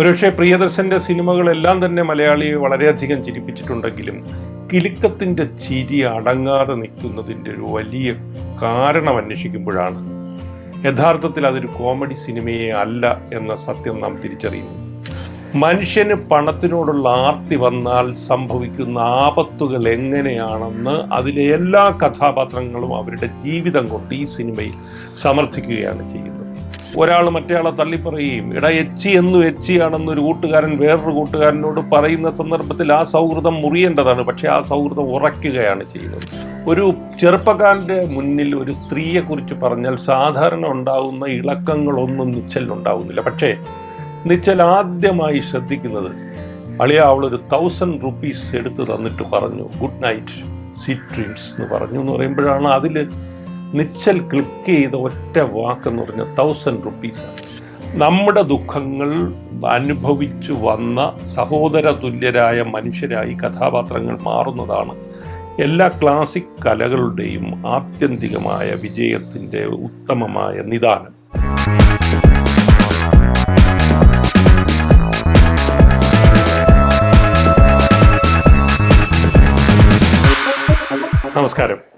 ഒരുപക്ഷെ പ്രിയദർശന്റെ സിനിമകളെല്ലാം തന്നെ മലയാളിയെ വളരെയധികം ചിരിപ്പിച്ചിട്ടുണ്ടെങ്കിലും കിലുക്കത്തിന്റെ ചിരി അടങ്ങാതെ നിൽക്കുന്നതിന്റെ ഒരു വലിയ കാരണം അന്വേഷിക്കുമ്പോഴാണ്. യഥാർത്ഥത്തിൽ അതൊരു കോമഡി സിനിമയെ അല്ല എന്ന സത്യം നാം തിരിച്ചറിയുന്നു മനുഷ്യന് പണത്തിനോടുള്ള ആർത്തി വന്നാൽ സംഭവിക്കുന്ന ആപത്തുകൾ എങ്ങനെയാണെന്ന് അതിലെ എല്ലാ കഥാപാത്രങ്ങളും അവരുടെ ജീവിതം കൊണ്ട് ഈ സിനിമയിൽ സമർത്ഥിക്കുകയാണ് ചെയ്യുന്നത്. ഒരാൾ മറ്റേയാളെ തള്ളിപ്പറയുകയും ഇടാ എച്ചി എന്നു എച്ചിയാണെന്ന് ഒരു കൂട്ടുകാരൻ വേറൊരു കൂട്ടുകാരനോട് പറയുന്ന സന്ദർഭത്തിൽ ആ സൗഹൃദം മുറിയേണ്ടതാണ്. പക്ഷേ ആ സൗഹൃദം ഉറയ്ക്കുകയാണ് ചെയ്യുന്നത്. ഒരു ചെറുപ്പക്കാരന്റെ മുന്നിൽ ഒരു സ്ത്രീയെക്കുറിച്ച് പറഞ്ഞാൽ സാധാരണ ഉണ്ടാകുന്ന ഇളക്കങ്ങളൊന്നും നിശ്ചലുണ്ടാവുന്നില്ല പക്ഷേ നിശ്ചൽ ആദ്യമായി ശ്രദ്ധിക്കുന്നത് അളിയ അവളൊരു തൗസൻഡ് റുപ്പീസ് എടുത്ത് തന്നിട്ട് പറഞ്ഞു ഗുഡ് നൈറ്റ് സീറ്റ് ഡ്രീംസ് എന്ന് പറഞ്ഞു എന്ന് പറയുമ്പോഴാണ് അതിൽ നിച്ചൽ ക്ലിക്ക് ചെയ്ത ഒറ്റ വാക്കെന്ന് പറഞ്ഞ തൗസൻഡ് റുപ്പീസാണ് നമ്മുടെ ദുഃഖങ്ങൾ അനുഭവിച്ചു വന്ന സഹോദര തുല്യരായ മനുഷ്യരായി കഥാപാത്രങ്ങൾ മാറുന്നതാണ് എല്ലാ ക്ലാസിക് കലകളുടെയും ആത്യന്തികമായ വിജയത്തിന്റെ ഉത്തമമായ നിദാനം. നമസ്കാരം.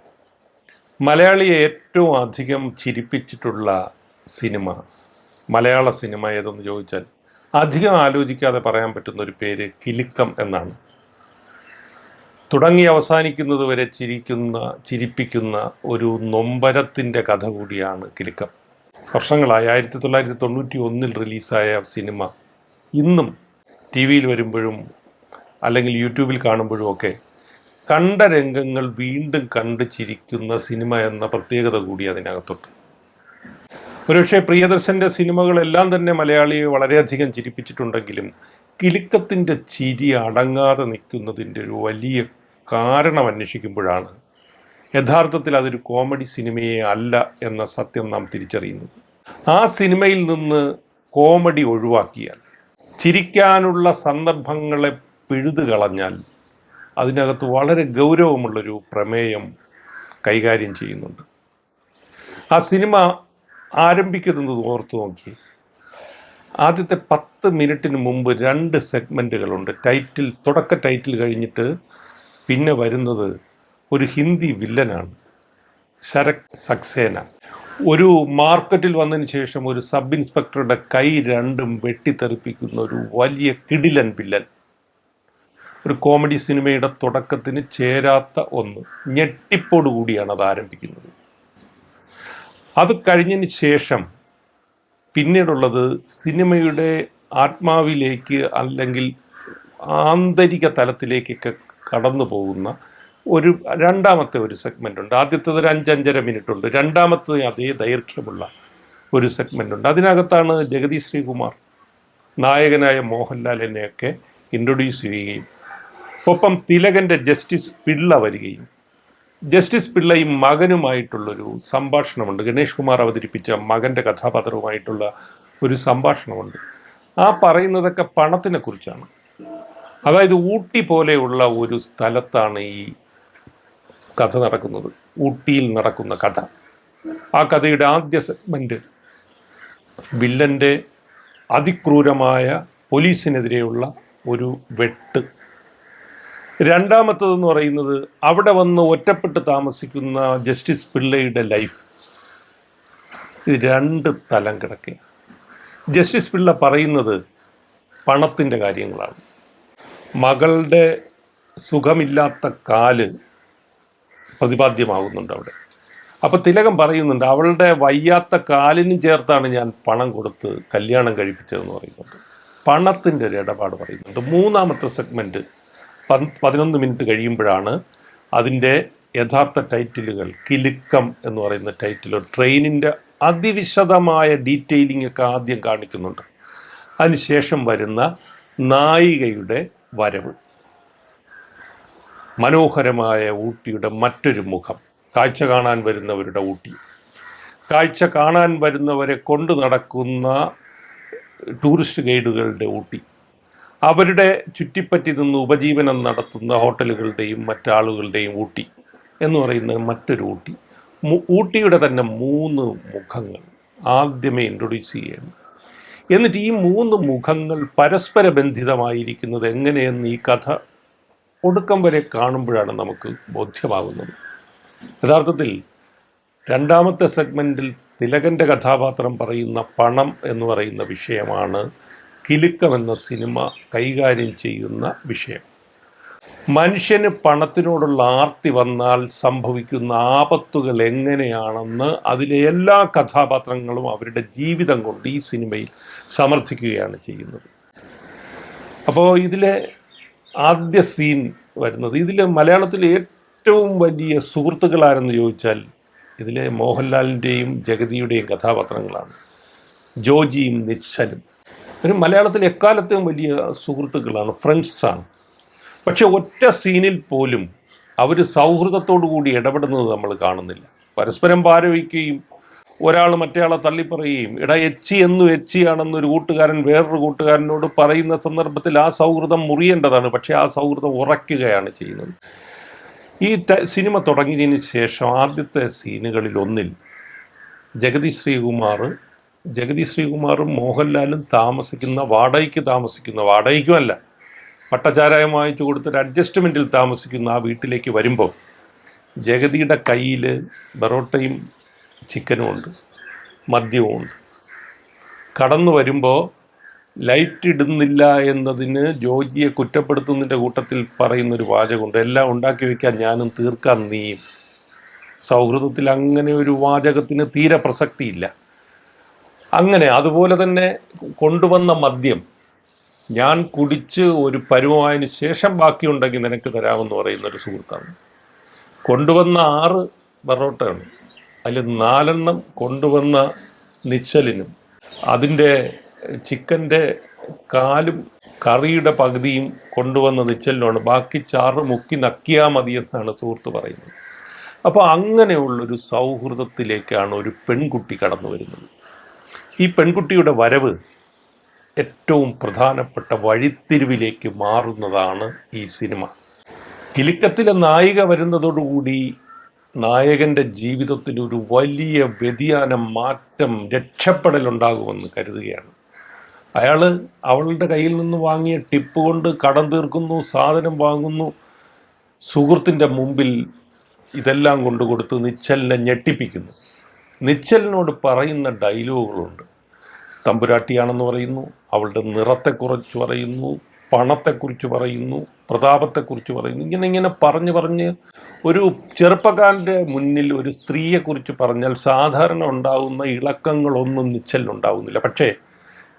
മലയാളിയെ ഏറ്റവും അധികം ചിരിപ്പിച്ചിട്ടുള്ള സിനിമ മലയാള സിനിമ ഏതെന്ന് ചോദിച്ചാൽ അധികം ആലോചിക്കാതെ പറയാൻ പറ്റുന്ന ഒരു പേര് കിലുക്കം എന്നാണ്. തുടങ്ങി അവസാനിക്കുന്നത് വരെ ചിരിക്കുന്ന ചിരിപ്പിക്കുന്ന ഒരു നൊമ്പരത്തിന്റെ കഥ കൂടിയാണ് കിലുക്കം. വർഷങ്ങളായി ആയിരത്തി തൊള്ളായിരത്തി തൊണ്ണൂറ്റി ഒന്നിൽ റിലീസായ സിനിമ. ഇന്നും ടി വിയിൽ വരുമ്പോഴും അല്ലെങ്കിൽ യൂട്യൂബിൽ കാണുമ്പോഴും ഒക്കെ കണ്ട രംഗങ്ങൾ വീണ്ടും കണ്ട് ചിരിക്കുന്ന സിനിമ എന്ന പ്രത്യേകത കൂടി അതിനകത്തുണ്ട്. ഒരുപക്ഷെ പ്രിയദർശന്റെ സിനിമകളെല്ലാം തന്നെ മലയാളിയെ വളരെയധികം ചിരിപ്പിച്ചിട്ടുണ്ടെങ്കിലും കിലുക്കത്തിന്റെ ചിരി അടങ്ങാതെ നിൽക്കുന്നതിന്റെ ഒരു വലിയ കാരണം അന്വേഷിക്കുമ്പോഴാണ് യഥാർത്ഥത്തിൽ അതൊരു കോമഡി സിനിമയെ അല്ല എന്ന സത്യം നാം തിരിച്ചറിയുന്നത്. ആ സിനിമയിൽ നിന്ന് കോമഡി ഒഴിവാക്കിയാൽ ചിരിക്കാനുള്ള സന്ദർഭങ്ങളെ പിഴുതു കളഞ്ഞാൽ അതിനകത്ത് വളരെ ഗൗരവമുള്ളൊരു പ്രമേയം കൈകാര്യം ചെയ്യുന്നുണ്ട്. ആ സിനിമ ആരംഭിക്കുന്നത് ഓർത്ത് നോക്കി. ആദ്യത്തെ പത്ത് മിനിറ്റിന് മുമ്പ് രണ്ട് സെഗ്മെന്റുകളുണ്ട് ടൈറ്റിൽ തുടക്ക ടൈറ്റിൽ കഴിഞ്ഞിട്ട് പിന്നെ വരുന്നത് ഒരു ഹിന്ദി വില്ലനാണ് ശരക് സക്സേന. ഒരു മാർക്കറ്റിൽ വന്നതിന് ശേഷം ഒരു സബ് ഇൻസ്പെക്ടറുടെ കൈ രണ്ടും വെട്ടിത്തെറിപ്പിക്കുന്ന ഒരു വലിയ കിടിലൻ വില്ലൻ. ഒരു കോമഡി സിനിമയുടെ തുടക്കത്തിന് ചേരാത്ത ഒന്ന്. ഞെട്ടിപ്പോടു കൂടിയാണ് അത് ആരംഭിക്കുന്നത്. അത് കഴിഞ്ഞതിന് ശേഷം പിന്നീടുള്ളത് സിനിമയുടെ ആത്മാവിലേക്ക് അല്ലെങ്കിൽ ആന്തരിക തലത്തിലേക്കൊക്കെ കടന്നു പോകുന്ന ഒരു രണ്ടാമത്തെ ഒരു സെഗ്മെന്റ് ഉണ്ട് ആദ്യത്തേത് ഒരു അഞ്ചഞ്ചര മിനിറ്റ് ഉണ്ട് രണ്ടാമത്തത് അതേ ദൈർഘ്യമുള്ള ഒരു സെഗ്മെന്റ് ഉണ്ട് അതിനകത്താണ് ജഗതി ശ്രീകുമാർ നായകനായ മോഹൻലാലിനെയൊക്കെ ഇൻട്രൊഡ്യൂസ് ചെയ്യുകയും ഒപ്പം തിലകന്റെ ജസ്റ്റിസ് പിള്ള വരികയും ജസ്റ്റിസ് പിള്ളയും മകനുമായിട്ടുള്ളൊരു സംഭാഷണമുണ്ട്. ഗണേഷ് കുമാർ അവതരിപ്പിച്ച മകന്റെ കഥാപാത്രവുമായിട്ടുള്ള ഒരു സംഭാഷണമുണ്ട്. ആ പറയുന്നതൊക്കെ പണത്തിനെ കുറിച്ചാണ്. അതായത് ഊട്ടി പോലെയുള്ള ഒരു സ്ഥലത്താണ് ഈ കഥ നടക്കുന്നത്. ഊട്ടിയിൽ നടക്കുന്ന കഥ. ആ കഥയുടെ ആദ്യ സെഗ്മെന്റ് വില്ലന്റെ അതിക്രൂരമായ പോലീസിനെതിരെയുള്ള ഒരു വെട്ട്. രണ്ടാമത്തതെന്ന് പറയുന്നത് അവിടെ വന്ന് ഒറ്റപ്പെട്ട് താമസിക്കുന്ന ജസ്റ്റിസ് പിള്ളയുടെ ലൈഫ്. ഇത് രണ്ട് തലം കിടക്കുക ജസ്റ്റിസ് പിള്ള പറയുന്നത് പണത്തിന്റെ കാര്യങ്ങളാണ്. മകളുടെ സുഖമില്ലാത്ത കാൽ പ്രതിപാദ്യമാകുന്നുണ്ട് അവിടെ. അപ്പോൾ തിലകം പറയുന്നുണ്ട് അവളുടെ വയ്യാത്ത കാലിനും ചേർത്താണ് ഞാൻ പണം കൊടുത്ത് കല്യാണം കഴിപ്പിച്ചതെന്ന് പറയുന്നുണ്ട്. പണത്തിന്റെ ഒരു ഇടപാട് പറയുന്നുണ്ട്. മൂന്നാമത്തെ സെഗ്മെന്റ് പതിനൊന്ന് മിനിറ്റ് കഴിയുമ്പോഴാണ് അതിന്റെ യഥാർത്ഥ ടൈറ്റിലുകൾ. കിലുക്കം എന്ന് പറയുന്ന ടൈറ്റിൽ ട്രെയിനിന്റെ അതിവിശദമായ ഡീറ്റെയിലിംഗ് ഒക്കെ ആദ്യം കാണിക്കുന്നുണ്ട്. അതിനുശേഷം വരുന്ന നായികയുടെ വരവ്. മനോഹരമായ ഊട്ടിയുടെ മറ്റൊരു മുഖം. കാഴ്ച കാണാൻ വരുന്നവരുടെ ഊട്ടി. കാഴ്ച കാണാൻ വരുന്നവരെ കൊണ്ടു നടക്കുന്ന ടൂറിസ്റ്റ് ഗൈഡുകളുടെ ഊട്ടി. അവരുടെ ചുറ്റിപ്പറ്റി നിന്ന് ഉപജീവനം നടത്തുന്ന ഹോട്ടലുകളുടെയും മറ്റാളുകളുടെയും ഊട്ടി എന്ന് പറയുന്ന മറ്റൊരു ഊട്ടി. ഊട്ടിയുടെ തന്നെ മൂന്ന് മുഖങ്ങൾ ആദ്യമേ ഇൻട്രൊഡ്യൂസ് ചെയ്യണം എന്നിട്ട് ഈ മൂന്ന് മുഖങ്ങൾ പരസ്പര ബന്ധിതമായിരിക്കുന്നത് എങ്ങനെയെന്ന് ഈ കഥ ഒടുക്കം വരെ കാണുമ്പോഴാണ് നമുക്ക് ബോധ്യമാകുന്നത്. യഥാർത്ഥത്തിൽ രണ്ടാമത്തെ സെഗ്മെന്റിൽ തിലകന്റെ കഥാപാത്രം പറയുന്ന പണം എന്ന് പറയുന്ന വിഷയമാണ് കിലുക്കം എന്ന സിനിമ കൈകാര്യം ചെയ്യുന്ന വിഷയം. മനുഷ്യന് പണത്തിനോടുള്ള ആർത്തി വന്നാൽ സംഭവിക്കുന്ന ആപത്തുകൾ എങ്ങനെയാണെന്ന് അതിലെ എല്ലാ കഥാപാത്രങ്ങളും അവരുടെ ജീവിതം കൊണ്ട് ഈ സിനിമയിൽ സമർത്ഥിക്കുകയാണ് ചെയ്യുന്നത്. അപ്പോൾ ഇതിലെ ആദ്യ സീൻ വരുന്നത് ഇതിലെ മലയാളത്തിലെ ഏറ്റവും വലിയ സുഹൃത്തുക്കളാരെന്ന് ചോദിച്ചാൽ ഇതിലെ മോഹൻലാലിന്റെയും ജഗതിയുടെയും കഥാപാത്രങ്ങളാണ്. ജോജിയും നിശ്ചലും. ഒരു മലയാളത്തിൽ എക്കാലത്തെയും വലിയ സുഹൃത്തുക്കളാണ് ഫ്രണ്ട്സാണ്. പക്ഷെ ഒറ്റ സീനിൽ പോലും അവർ സൗഹൃദത്തോടു കൂടി ഇടപെടുന്നത് നമ്മൾ കാണുന്നില്ല. പരസ്പരം പാരവയ്ക്കുകയും ഒരാൾ മറ്റേയാളെ തള്ളിപ്പറയുകയും ഇട എച്ചി എന്നു എച്ചിയാണെന്ന് ഒരു കൂട്ടുകാരൻ വേറൊരു കൂട്ടുകാരനോട് പറയുന്ന സന്ദർഭത്തിൽ ആ സൗഹൃദം മുറിയേണ്ടതാണ്. പക്ഷേ ആ സൗഹൃദം ഉറയ്ക്കുകയാണ് ചെയ്യുന്നത്. ഈ സിനിമ തുടങ്ങിയതിന് ശേഷം ആദ്യത്തെ സീനുകളിൽ ഒന്നിൽ ജഗതി ശ്രീകുമാർ ജഗതി ശ്രീകുമാറും മോഹൻലാലും താമസിക്കുന്ന വാടകയ്ക്ക് താമസിക്കുന്ന വാടകയ്ക്കുമല്ല പട്ടചാരായം വാങ്ങിച്ചു കൊടുത്തൊരു അഡ്ജസ്റ്റ്മെന്റിൽ താമസിക്കുന്ന ആ വീട്ടിലേക്ക് വരുമ്പോൾ ജഗതിയുടെ കയ്യിൽ ബറോട്ടയും ചിക്കനും ഉണ്ട് മദ്യവും ഉണ്ട്. കടന്നു വരുമ്പോൾ ലൈറ്റ് ഇടുന്നില്ല എന്നതിന് ജോജിയെ കുറ്റപ്പെടുത്തുന്നതിന്റെ കൂട്ടത്തിൽ പറയുന്നൊരു വാചകമുണ്ട്. എല്ലാം ഉണ്ടാക്കി വയ്ക്കാൻ ഞാനും തീർക്കാൻ നീയും. സൗഹൃദത്തിൽ അങ്ങനെ ഒരു വാചകത്തിന് തീരെ പ്രസക്തിയില്ല. അങ്ങനെ അതുപോലെ തന്നെ കൊണ്ടുവന്ന മദ്യം ഞാൻ കുടിച്ച് ഒരു പരുവമായതിനു ശേഷം ബാക്കിയുണ്ടെങ്കിൽ നിനക്ക് തരാമെന്ന് പറയുന്ന ഒരു സുഹൃത്താണ്. കൊണ്ടുവന്ന ആറ് ബറോട്ടയാണ് അതിൽ നാലെണ്ണം കൊണ്ടുവന്ന നിശ്ചലിനും അതിന്റെ ചിക്കന്റെ കാലും കറിയുടെ പകുതിയും കൊണ്ടുവന്ന നിശ്ചലിനുമാണ്. ബാക്കി ചാറ് മുക്കി നക്കിയാൽ മതി എന്നാണ് സുഹൃത്ത് പറയുന്നത്. അപ്പോൾ അങ്ങനെയുള്ളൊരു സൗഹൃദത്തിലേക്കാണ് ഒരു പെൺകുട്ടി കടന്നു വരുന്നത്. ഈ പെൺകുട്ടിയുടെ വരവ് ഏറ്റവും പ്രധാനപ്പെട്ട വഴിത്തിരിവിലേക്ക് മാറുന്നതാണ് ഈ സിനിമ. കിലുക്കത്തിലെ നായിക വരുന്നതോടുകൂടി നായകന്റെ ജീവിതത്തിൽ ഒരു വലിയ വ്യതിയാനം മാറ്റം രക്ഷപ്പെടലുണ്ടാകുമെന്ന് കരുതുകയാണ്. അയാൾ അവളുടെ കയ്യിൽ നിന്ന് വാങ്ങിയ ടിപ്പ് കൊണ്ട് കടം തീർക്കുന്നു സാധനം വാങ്ങുന്നു. സുഹൃത്തിന്റെ മുമ്പിൽ ഇതെല്ലാം കൊണ്ടു കൊടുത്ത് നിശ്ചലിനെ ഞെട്ടിപ്പിക്കുന്നു. നിശ്ചലിനോട് പറയുന്ന ഡയലോഗുകളുണ്ട്. തമ്പുരാട്ടിയാണെന്ന് പറയുന്നു അവളുടെ നിറത്തെക്കുറിച്ച് പറയുന്നു പണത്തെക്കുറിച്ച് പറയുന്നു പ്രതാപത്തെക്കുറിച്ച് പറയുന്നു. ഇങ്ങനെ ഇങ്ങനെ പറഞ്ഞ് പറഞ്ഞ് ഒരു ചെറുപ്പക്കാരന്റെ മുന്നിൽ ഒരു സ്ത്രീയെക്കുറിച്ച് പറഞ്ഞാൽ സാധാരണ ഉണ്ടാകുന്ന ഇളക്കങ്ങളൊന്നും ഉണ്ടാകുന്നില്ല പക്ഷേ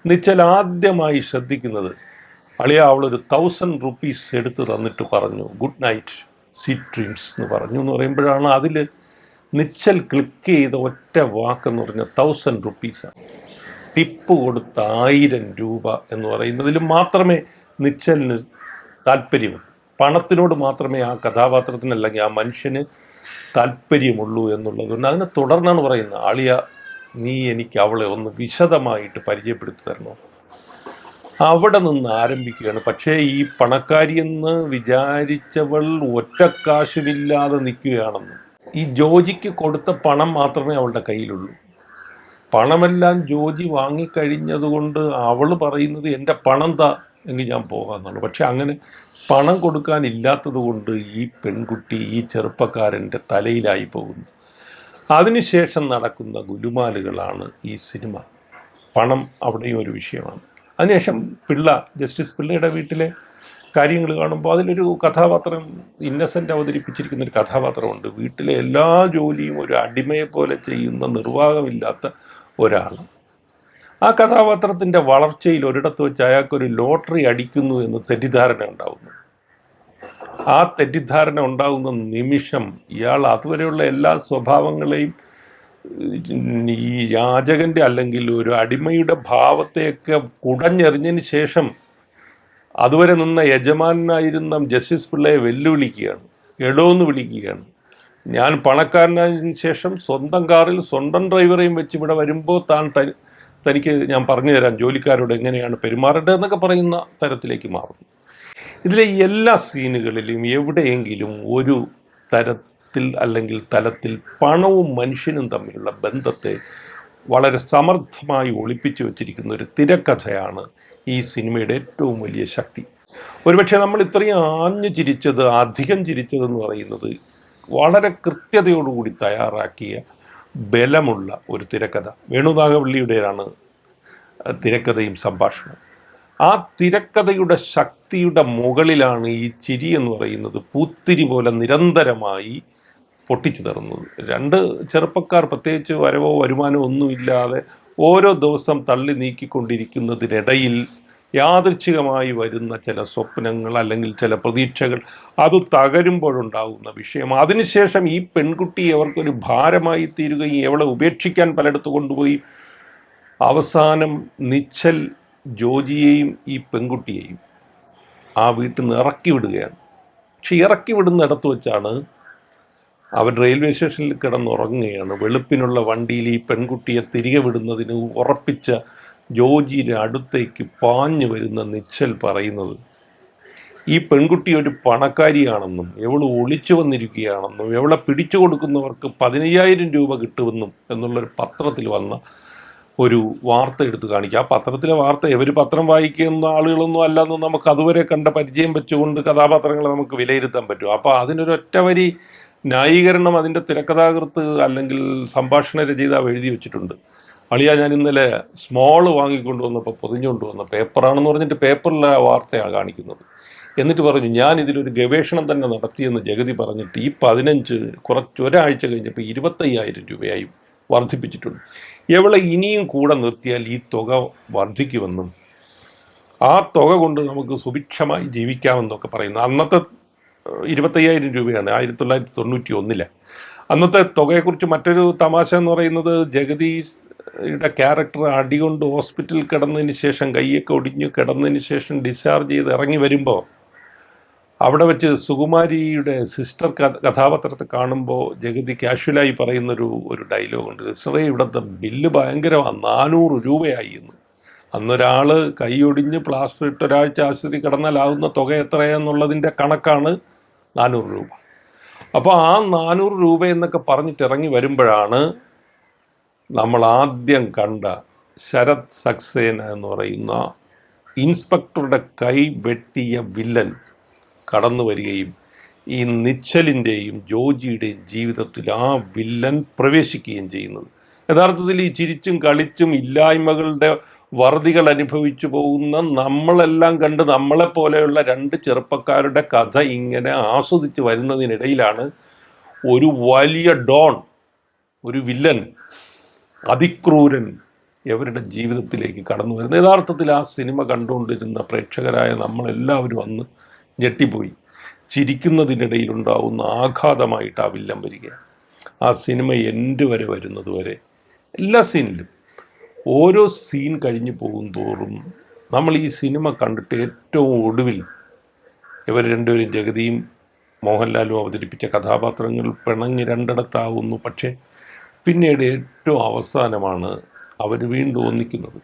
നിശ്ചൽ ആദ്യമായി ശ്രദ്ധിക്കുന്നത് അളിയ അവളൊരു തൗസൻഡ് റുപ്പീസ് എടുത്ത് തന്നിട്ട് പറഞ്ഞു ഗുഡ് നൈറ്റ് സീറ്റ് ഡ്രീംസ് എന്ന് പറഞ്ഞു എന്ന് പറയുമ്പോഴാണ് അതിൽ നിശ്ചൽ ക്ലിക്ക് ചെയ്ത ഒറ്റ വാക്കെന്ന് പറഞ്ഞാൽ തൗസൻഡ് റുപ്പീസാണ് ടിപ്പ് കൊടുത്ത ആയിരം രൂപ എന്ന് പറയുന്നതിൽ മാത്രമേ നിശ്ചലിന് താല്പര്യമുള്ളൂ. പണത്തിനോട് മാത്രമേ ആ കഥാപാത്രത്തിന് അല്ലെങ്കിൽ ആ മനുഷ്യന് താല്പര്യമുള്ളൂ എന്നുള്ളതുകൊണ്ട് അതിനെ തുടർന്നാണ് പറയുന്നത്. ആളിയ നീ എനിക്ക് അവളെ ഒന്ന് വിശദമായിട്ട് പരിചയപ്പെടുത്തി തരണോ? അവിടെ നിന്ന് ആരംഭിക്കുകയാണ്. പക്ഷേ ഈ പണക്കാരി പണക്കാരിയെന്ന് വിചാരിച്ചവൾ ഒറ്റക്കാശുമില്ലാതെ നിൽക്കുകയാണെന്ന്. ഈ ജോജിക്ക് കൊടുത്ത പണം മാത്രമേ അവളുടെ കയ്യിലുള്ളൂ. പണമെല്ലാം ജോജി വാങ്ങിക്കഴിഞ്ഞതുകൊണ്ട് അവൾ പറയുന്നത് എന്റെ പണം താ എങ്കിൽ ഞാൻ പോകാമെന്നാണ്. പക്ഷെ അങ്ങനെ പണം കൊടുക്കാനില്ലാത്തത് കൊണ്ട് ഈ പെൺകുട്ടി ഈ ചെറുപ്പക്കാരന്റെ തലയിലായി പോകുന്നു. അതിനുശേഷം നടക്കുന്ന ഗുലുമാലുകളാണ് ഈ സിനിമ. പണം അവിടെയും ഒരു വിഷയമാണ്. അതിനുശേഷം പിള്ള ജസ്റ്റിസ് പിള്ളയുടെ വീട്ടിലെ കാര്യങ്ങൾ കാണുമ്പോൾ അതിലൊരു കഥാപാത്രം ഇന്നസെന്റ് അവതരിപ്പിച്ചിരിക്കുന്ന ഒരു കഥാപാത്രമുണ്ട്. വീട്ടിലെ എല്ലാ ജോലിയും ഒരു അടിമയെ പോലെ ചെയ്യുന്ന നിർവാഹമില്ലാത്ത ഒരാൾ. ആ കഥാപാത്രത്തിന്റെ വളർച്ചയിൽ ഒരിടത്ത് വെച്ച് അയാൾക്കൊരു ലോട്ടറി അടിക്കുന്നു എന്ന് തെറ്റിദ്ധാരണ ഉണ്ടാവുന്നു. ആ തെറ്റിദ്ധാരണ ഉണ്ടാകുന്ന നിമിഷം ഇയാൾ അതുവരെയുള്ള എല്ലാ സ്വഭാവങ്ങളെയും ഈ യാചകന്റെ അല്ലെങ്കിൽ ഒരു അടിമയുടെ ഭാവത്തെയൊക്കെ കുടഞ്ഞെറിഞ്ഞതിന് ശേഷം അതുവരെ നിന്ന യജമാനായിരുന്ന ജസ്റ്റിസ് പിള്ളയെ വെല്ലുവിളിക്കുകയാണ് എടോന്ന് വിളിക്കുകയാണ്. ഞാൻ പണക്കാരനായതിനു ശേഷം സ്വന്തം കാറിൽ സ്വന്തം ഡ്രൈവറെയും വെച്ച് ഇവിടെ വരുമ്പോൾ താൻ തനിക്ക് ഞാൻ പറഞ്ഞു തരാം ജോലിക്കാരോട് എങ്ങനെയാണ് പെരുമാറേണ്ടത് എന്നൊക്കെ പറയുന്ന തരത്തിലേക്ക് മാറുന്നു. ഇതിലെ എല്ലാ സീനുകളിലും എവിടെയെങ്കിലും ഒരു തരത്തിൽ അല്ലെങ്കിൽ തലത്തിൽ പണവും മനുഷ്യനും തമ്മിലുള്ള ബന്ധത്തെ വളരെ സമർത്ഥമായി ഒളിപ്പിച്ചു വച്ചിരിക്കുന്ന ഒരു തിരക്കഥയാണ് ഈ സിനിമയുടെ ഏറ്റവും വലിയ ശക്തി. ഒരുപക്ഷെ നമ്മൾ ഇത്രയും ആഞ്ഞു ചിരിച്ചത് അധികം ചിരിച്ചതെന്ന് പറയുന്നത് വളരെ കൃത്യതയോടുകൂടി തയ്യാറാക്കിയ ബലമുള്ള ഒരു തിരക്കഥ. വേണുനാഗവള്ളിയുടേതാണ് തിരക്കഥയും സംഭാഷണവും ആ തിരക്കഥയുടെ ശക്തിയുടെ മുകളിലാണ് ഈ ചിരി എന്ന് പറയുന്നത് പൂത്തിരി പോലെ നിരന്തരമായി പൊട്ടിച്ചു തരുന്നത് രണ്ട് ചെറുപ്പക്കാർ പ്രത്യേകിച്ച് വരവോ വരുമാനമോ ഒന്നുമില്ലാതെ ഓരോ ദിവസം തള്ളി നീക്കിക്കൊണ്ടിരിക്കുന്നതിനിടയിൽ യാദൃച്ഛികമായി വരുന്ന ചില സ്വപ്നങ്ങൾ അല്ലെങ്കിൽ ചില പ്രതീക്ഷകൾ അത് തകരുമ്പോഴുണ്ടാകുന്ന വിഷയം. അതിനുശേഷം ഈ പെൺകുട്ടി അവർക്കൊരു ഭാരമായി തീരുകയും അവളെ ഉപേക്ഷിക്കാൻ പലയിടത്ത് കൊണ്ടുപോയി. അവസാനം നിച്ചൽ ജോജിയെയും ഈ പെൺകുട്ടിയെയും ആ വീട്ടിൽ നിന്ന് ഇറക്കി വിടുകയാണ്. പക്ഷെ ഇറക്കി വിടുന്നിടത്ത് വെച്ചാണ് അവൻ റെയിൽവേ സ്റ്റേഷനിൽ കിടന്നുറങ്ങുകയാണ്. വെളുപ്പിനുള്ള വണ്ടിയിൽ ഈ പെൺകുട്ടിയെ തിരികെ വിടുന്നതിന് ഉറപ്പിച്ച ജോജിയുടെ അടുത്തേക്ക് പാഞ്ഞു വരുന്ന നിച്ചൽ പറയുന്നത് ഈ പെൺകുട്ടി ഒരു പണക്കാരിയാണെന്നും എവൾ ഒളിച്ചു വന്നിരിക്കുകയാണെന്നും എവളെ പിടിച്ചു കൊടുക്കുന്നവർക്ക് പതിനയ്യായിരം രൂപ കിട്ടുമെന്നും എന്നുള്ളൊരു പത്രത്തിൽ വന്ന ഒരു വാർത്ത എടുത്തു കാണിക്കുക ആ പത്രത്തിലെ വാർത്ത ഇവർ പത്രം വായിക്കുന്ന ആളുകളൊന്നും അല്ലെന്ന് നമുക്ക് അതുവരെ കണ്ട പരിചയം വെച്ചുകൊണ്ട് കഥാപാത്രങ്ങളെ നമുക്ക് വിലയിരുത്താൻ പറ്റും. അപ്പോൾ അതിനൊരു ഒറ്റവരി ന്യായീകരണം അതിന്റെ തിരക്കഥാകൃത്ത് അല്ലെങ്കിൽ സംഭാഷണ രചയിതാവ് എഴുതി വെച്ചിട്ടുണ്ട്. അളിയ ഞാൻ ഇന്നലെ സ്മോൾ വാങ്ങിക്കൊണ്ട് വന്നപ്പോൾ പൊതിഞ്ഞുകൊണ്ട് വന്ന പേപ്പറാണെന്ന് പറഞ്ഞിട്ട് പേപ്പറിലെ വാർത്തയാണ് കാണിക്കുന്നത്. എന്നിട്ട് പറഞ്ഞു ഞാൻ ഇതിലൊരു ഗവേഷണം തന്നെ നടത്തിയെന്ന് ജഗതി പറഞ്ഞിട്ട് ഈ പതിനഞ്ച് കുറച്ച് ഒരാഴ്ച കഴിഞ്ഞപ്പോൾ ഇരുപത്തയ്യായിരം രൂപയായി വർദ്ധിപ്പിച്ചിട്ടുണ്ട്. എവിടെ ഇനിയും കൂടെ നിർത്തിയാൽ ഈ തുക വർദ്ധിക്കുമെന്നും ആ തുക കൊണ്ട് നമുക്ക് സുഭിക്ഷമായി ജീവിക്കാമെന്നൊക്കെ പറയുന്നു. അന്നത്തെ ഇരുപത്തയ്യായിരം രൂപയാണ് ആയിരത്തി തൊള്ളായിരത്തി തൊണ്ണൂറ്റി ഒന്നിലെ അന്നത്തെ തുകയെക്കുറിച്ച് മറ്റൊരു തമാശ എന്ന് പറയുന്നത് ജഗദീയുടെ ക്യാരക്ടർ അടികൊണ്ട് ഹോസ്പിറ്റലിൽ കിടന്നതിന് ശേഷം കൈയൊക്കെ ഒടിഞ്ഞു കിടന്നതിന് ശേഷം ഡിസ്ചാർജ് ചെയ്ത് ഇറങ്ങി വരുമ്പോൾ അവിടെ വെച്ച് സുകുമാരിയുടെ സിസ്റ്റർ കഥ കഥാപാത്രത്തെ കാണുമ്പോൾ ജഗതി കാഷ്വലായി പറയുന്നൊരു ഒരു ഡയലോഗുണ്ട് സിസ്റ്ററെ ഇവിടുത്തെ ബില്ല് ഭയങ്കരമാണ് നാനൂറ് രൂപയായി എന്ന് അന്നൊരാൾ കൈയൊടിഞ്ഞ് പ്ലാസ്റ്റർ ഇട്ട് ഒരാഴ്ച ആശുപത്രി കിടന്നാലാവുന്ന തുക എത്രയാന്നുള്ളതിന്റെ കണക്കാണ് നാനൂറ് രൂപ. അപ്പോൾ ആ നാനൂറ് രൂപ എന്നൊക്കെ പറഞ്ഞിട്ട് ഇറങ്ങി വരുമ്പോഴാണ് നമ്മൾ ആദ്യം കണ്ട ശരത് സക്സേന എന്ന് പറയുന്ന ഇൻസ്പെക്ടറുടെ കൈ വെട്ടിയ വില്ലൻ കടന്നു വരികയും ഈ നിച്ചലിന്റെയും ജോജിയുടെയും ജീവിതത്തിൽ ആ വില്ലൻ പ്രവേശിക്കുകയും ചെയ്യുന്നത്. യഥാർത്ഥത്തിൽ ഈ ചിരിച്ചും കളിച്ചും ഇല്ലായ്മകളുടെ വറുതികൾ അനുഭവിച്ചു പോകുന്ന നമ്മളെല്ലാം കണ്ട് നമ്മളെ പോലെയുള്ള രണ്ട് ചെറുപ്പക്കാരുടെ കഥ ഇങ്ങനെ ആസ്വദിച്ച് വരുന്നതിനിടയിലാണ് ഒരു വലിയ ഡോൺ ഒരു വില്ലൻ അതിക്രൂരൻ എവരുടെ ജീവിതത്തിലേക്ക് കടന്നു വരുന്നത് യഥാർത്ഥത്തിൽ ആ സിനിമ കണ്ടുകൊണ്ടിരുന്ന പ്രേക്ഷകരായ നമ്മളെല്ലാവരും അന്ന് ഞെട്ടിപ്പോയി. ചിരിക്കുന്നതിനിടയിലുണ്ടാവുന്ന ആഘാതമായിട്ട് ആ വില്ലം വരിക ആ സിനിമ എന്റെ വരെ വരുന്നത് വരെ എല്ലാ സീനിലും ഓരോ സീൻ കഴിഞ്ഞു പോകും തോറും നമ്മൾ ഈ സിനിമ കണ്ടിട്ട് ഏറ്റവും ഒടുവിൽ ഇവർ രണ്ടുപേരും ജഗതിയും മോഹൻലാലും അവതരിപ്പിച്ച കഥാപാത്രങ്ങൾ പിണങ്ങി രണ്ടിടത്താവുന്നു. പക്ഷേ പിന്നീട് ഏറ്റവും അവസാനമാണ് അവർ വീണ്ടും ഒന്നിക്കുന്നത്.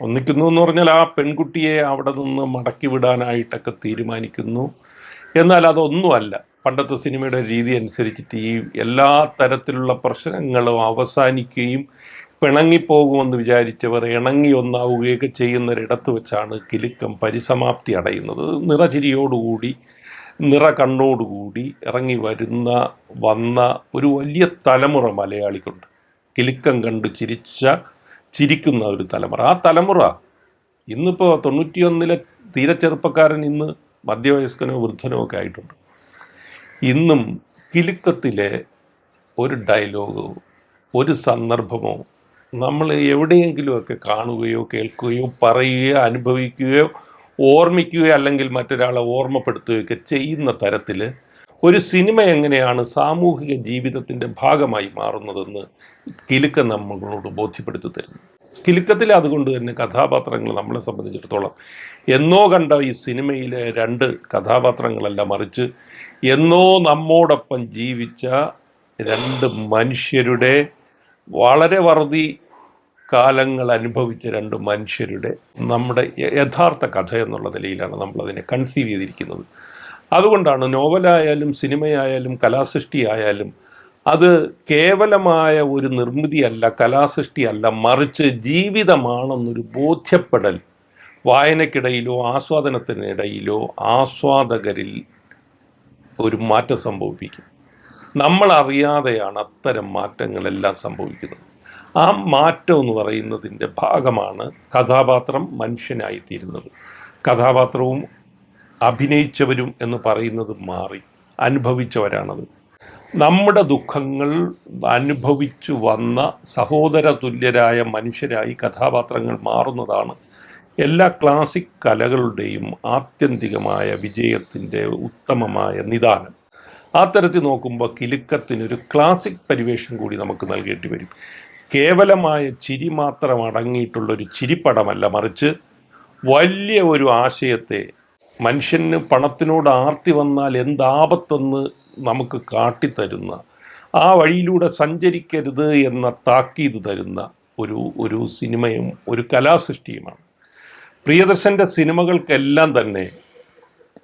ഒന്നിക്കുന്നു എന്ന് പറഞ്ഞാൽ ആ പെൺകുട്ടിയെ അവിടെ നിന്ന് മടക്കി വിടാനായിട്ടൊക്കെ തീരുമാനിക്കുന്നു. എന്നാൽ അതൊന്നുമല്ല. പണ്ടത്തെ സിനിമയുടെ രീതി അനുസരിച്ചിട്ട് ഈ എല്ലാ തരത്തിലുള്ള പ്രശ്നങ്ങളും അവസാനിക്കുകയും പിണങ്ങിപ്പോകുമെന്ന് വിചാരിച്ചവർ ഇണങ്ങി ഒന്നാവുകയൊക്കെ ചെയ്യുന്നൊരിടത്ത് വെച്ചാണ് കിലുക്കം പരിസമാപ്തി അടയുന്നത്. നിറചിരിയോടുകൂടി നിറ കണ്ണോടുകൂടി ഇറങ്ങി വരുന്ന വന്ന ഒരു വലിയ തലമുറ മലയാളിക്കുണ്ട് കിലുക്കം കണ്ട് ചിരിച്ച ചിരിക്കുന്ന ഒരു തലമുറ. ആ തലമുറ ഇന്നിപ്പോൾ തൊണ്ണൂറ്റിയൊന്നിലെ തീരെ ചെറുപ്പക്കാരൻ ഇന്ന് മധ്യവയസ്കനോ വൃദ്ധനോ ഒക്കെ ആയിട്ടുണ്ട്. ഇന്നും കിലുക്കത്തിലെ ഒരു ഡയലോഗോ ഒരു സന്ദർഭമോ നമ്മൾ എവിടെയെങ്കിലുമൊക്കെ കാണുകയോ കേൾക്കുകയോ പറയുകയോ അനുഭവിക്കുകയോ ഓർമ്മിക്കുകയോ അല്ലെങ്കിൽ മറ്റൊരാളെ ഓർമ്മപ്പെടുത്തുകയൊക്കെ ചെയ്യുന്ന തരത്തിൽ ഒരു സിനിമ എങ്ങനെയാണ് സാമൂഹിക ജീവിതത്തിന്റെ ഭാഗമായി മാറുന്നതെന്ന് കിലുക്കം നമ്മളോട് ബോധ്യപ്പെടുത്തി തരുന്നു. കിലുക്കത്തിൽ അതുകൊണ്ട് തന്നെ കഥാപാത്രങ്ങൾ നമ്മളെ സംബന്ധിച്ചിടത്തോളം എന്നോ കണ്ട ഈ സിനിമയിലെ രണ്ട് കഥാപാത്രങ്ങളല്ല മറിച്ച് എന്നോ നമ്മോടൊപ്പം ജീവിച്ച രണ്ട് മനുഷ്യരുടെ വളരെ വറുതി കാലങ്ങൾ അനുഭവിച്ച രണ്ട് മനുഷ്യരുടെ നമ്മുടെ യഥാർത്ഥ കഥ എന്നുള്ള നിലയിലാണ് നമ്മളതിനെ കൺസീവ് ചെയ്തിരിക്കുന്നത്. അതുകൊണ്ടാണ് നോവലായാലും സിനിമയായാലും കലാസൃഷ്ടിയായാലും അത് കേവലമായ ഒരു നിർമ്മിതിയല്ല കലാസൃഷ്ടിയല്ല മറിച്ച് ജീവിതമാണെന്നൊരു ബോധ്യപ്പെടൽ വായനക്കിടയിലോ ആസ്വാദനത്തിനിടയിലോ ആസ്വാദകരിൽ ഒരു മാറ്റം സംഭവിപ്പിക്കും. നമ്മളറിയാതെയാണ് അത്തരം മാറ്റങ്ങളെല്ലാം സംഭവിക്കുന്നത്. ആ മാറ്റം എന്ന് പറയുന്നതിന്റെ ഭാഗമാണ് കഥാപാത്രം മനുഷ്യനായിത്തീരുന്നത്. കഥാപാത്രവും അഭിനയിച്ചവരും എന്ന് പറയുന്നത് മാറി. അനുഭവിച്ചവരാണത്. നമ്മുടെ ദുഃഖങ്ങൾ അനുഭവിച്ചു വന്ന സഹോദര തുല്യരായ മനുഷ്യരായി കഥാപാത്രങ്ങൾ മാറുന്നതാണ് എല്ലാ ക്ലാസിക് കലകളുടെയും ആത്യന്തികമായ വിജയത്തിന്റെ ഉത്തമമായ നിദാനം. ആ തരത്തിൽ നോക്കുമ്പോൾ കിലുക്കത്തിനൊരു ക്ലാസിക് പരിവേഷം കൂടി നമുക്ക് നൽകേണ്ടി വരും. കേവലമായ ചിരി മാത്രം അടങ്ങിയിട്ടുള്ള ഒരു ചിരിപ്പടമല്ല മറിച്ച് വലിയ ഒരു ആശയത്തെ മനുഷ്യന് പണത്തിനോട് ആർത്തി വന്നാൽ എന്താപത്തെന്ന് നമുക്ക് കാട്ടിത്തരുന്ന ആ വഴിയിലൂടെ സഞ്ചരിക്കരുത് എന്ന താക്കീത് തരുന്ന ഒരു ഒരു സിനിമയും ഒരു കലാസൃഷ്ടിയുമാണ്. പ്രിയദർശന്റെ സിനിമകൾക്കെല്ലാം തന്നെ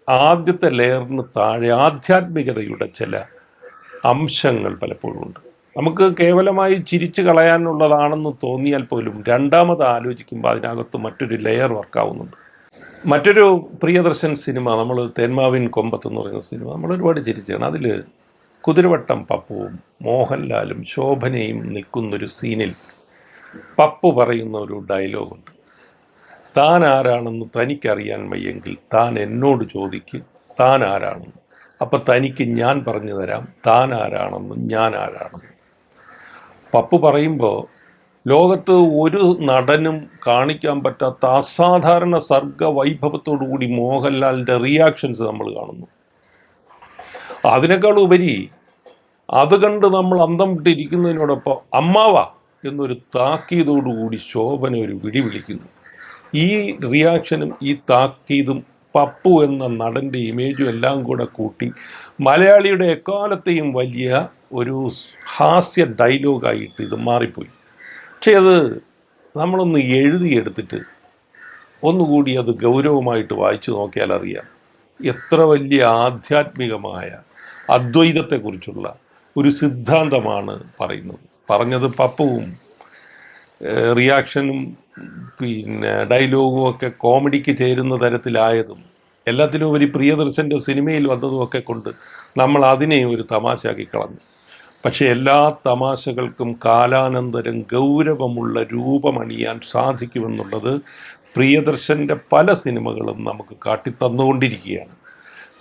ആദ്യത്തെ ലെയറിന് താഴെ ആധ്യാത്മികതയുടെ ചില അംശങ്ങൾ പലപ്പോഴും ഉണ്ട് നമുക്ക് കേവലമായി ചിരിച്ചു കളയാനുള്ളതാണെന്ന് തോന്നിയാൽ പോലും രണ്ടാമത് ആലോചിക്കുമ്പോൾ അതിനകത്ത് മറ്റൊരു ലെയർ വർക്കാവുന്നുണ്ട് മറ്റൊരു പ്രിയദർശൻ സിനിമ നമ്മൾ തേന്മാവിൻ കൊമ്പത്ത് എന്ന് പറയുന്ന സിനിമ നമ്മൾ ഒരുപാട് ചിരിച്ചാണ്. അതിൽ കുതിരവട്ടം പപ്പുവും മോഹൻലാലും ശോഭനയും നിൽക്കുന്നൊരു സീനിൽ പപ്പു പറയുന്ന ഒരു ഡയലോഗുണ്ട് താൻ ആരാണെന്ന് തനിക്കറിയാൻ വയ്യെങ്കിൽ താൻ എന്നോട് ചോദിക്ക് താൻ ആരാണെന്ന്. അപ്പം തനിക്ക് ഞാൻ പറഞ്ഞു തരാം താൻ ആരാണെന്നും ഞാൻ ആരാണെന്ന്. പപ്പു പറയുമ്പോൾ ലോകത്ത് ഒരു നടനും കാണിക്കാൻ പറ്റാത്ത അസാധാരണ സർഗ വൈഭവത്തോടുകൂടി മോഹൻലാലിന്റെ റിയാക്ഷൻസ് നമ്മൾ കാണുന്നു. അതിനേക്കാൾ ഉപരി അത് കണ്ട് നമ്മൾ അന്തം വിട്ടിരിക്കുന്നതിനോടൊപ്പം അമ്മാവ എന്നൊരു താക്കീതോടുകൂടി ശോഭന ഒരു വിളി വിളിക്കുന്നു. ഈ റിയാക്ഷനും ഈ താക്കീതും പപ്പു എന്ന നടന്റെ ഇമേജും എല്ലാം കൂടെ കൂട്ടി മലയാളിയുടെ എക്കാലത്തെയും വലിയ ഒരു ഹാസ്യ ഡയലോഗായിട്ട് ഇത് മാറിപ്പോയി. പക്ഷേ അത് നമ്മളൊന്ന് എഴുതിയെടുത്തിട്ട് ഒന്നുകൂടി അത് ഗൗരവമായിട്ട് വായിച്ചു നോക്കിയാൽ അറിയാം. എത്ര വലിയ ആധ്യാത്മികമായ അദ്വൈതത്തെക്കുറിച്ചുള്ള ഒരു സിദ്ധാന്തമാണ് പറയുന്നത്. പറഞ്ഞത് പപ്പുവും റിയാക്ഷനും പിന്നെ ഡയലോഗും ഒക്കെ കോമഡിക്ക് ചേരുന്ന തരത്തിലായതും എല്ലാത്തിനും ഒരു പ്രിയദർശന്റെ സിനിമയിൽ വന്നതും ഒക്കെ കൊണ്ട് നമ്മൾ അതിനെ ഒരു തമാശയാക്കി കളഞ്ഞു. പക്ഷേ എല്ലാ തമാശകൾക്കും കാലാനന്തരം ഗൗരവമുള്ള രൂപമണിയാൻ സാധിക്കുമെന്നുള്ളത് പ്രിയദർശന്റെ പല സിനിമകളും നമുക്ക് കാട്ടിത്തന്നുകൊണ്ടിരിക്കുകയാണ്.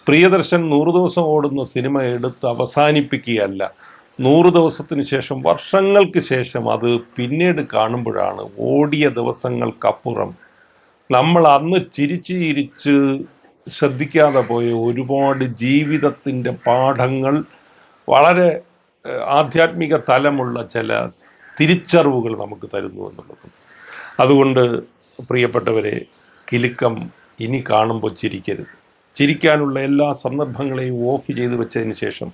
പ്രിയദർശൻ നൂറ് ദിവസം ഓടുന്ന സിനിമ എടുത്ത് അവസാനിപ്പിക്കുകയല്ല നൂറ് ദിവസത്തിന് ശേഷം വർഷങ്ങൾക്ക് ശേഷം അത് പിന്നീട് കാണുമ്പോഴാണ് ഓടിയ ദിവസങ്ങൾക്കപ്പുറം നമ്മൾ അന്ന് ചിരിച്ച് ചിരിച്ച് ശ്രദ്ധിക്കാതെ പോയ ഒരുപാട് ജീവിതത്തിന്റെ പാഠങ്ങൾ വളരെ ആധ്യാത്മിക തലമുള്ള ചില തിരിച്ചറിവുകൾ നമുക്ക് തരുന്നു എന്നുള്ളത്. അതുകൊണ്ട് പ്രിയപ്പെട്ടവരെ കിലുക്കം ഇനി കാണുമ്പോൾ ചിരിക്കരുത്. ചിരിക്കാനുള്ള എല്ലാ സന്ദർഭങ്ങളെയും ഓഫ് ചെയ്തു വെച്ചതിന് ശേഷം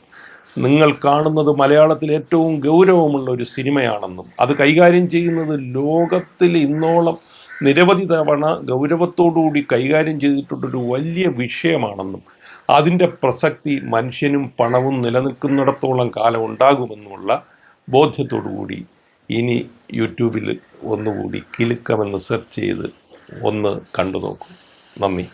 നിങ്ങൾ കാണുന്നത് മലയാളത്തിൽ ഏറ്റവും ഗൗരവമുള്ള ഒരു സിനിമയാണെന്നും അത് കൈകാര്യം ചെയ്യുന്നത് ലോകത്തിൽ ഇന്നോളം നിരവധി തവണ ഗൗരവത്തോടുകൂടി കൈകാര്യം ചെയ്തിട്ടുള്ളൊരു വലിയ വിഷയമാണെന്നും അതിന്റെ പ്രസക്തി മനുഷ്യനും പണവും നിലനിൽക്കുന്നിടത്തോളം കാലം ഉണ്ടാകുമെന്നുമുള്ള ബോധ്യത്തോടുകൂടി ഇനി യൂട്യൂബിൽ ഒന്നുകൂടി കിലുക്കമെന്ന് സെർച്ച് ചെയ്ത് ഒന്ന് കണ്ടു നോക്കൂ നന്ദി.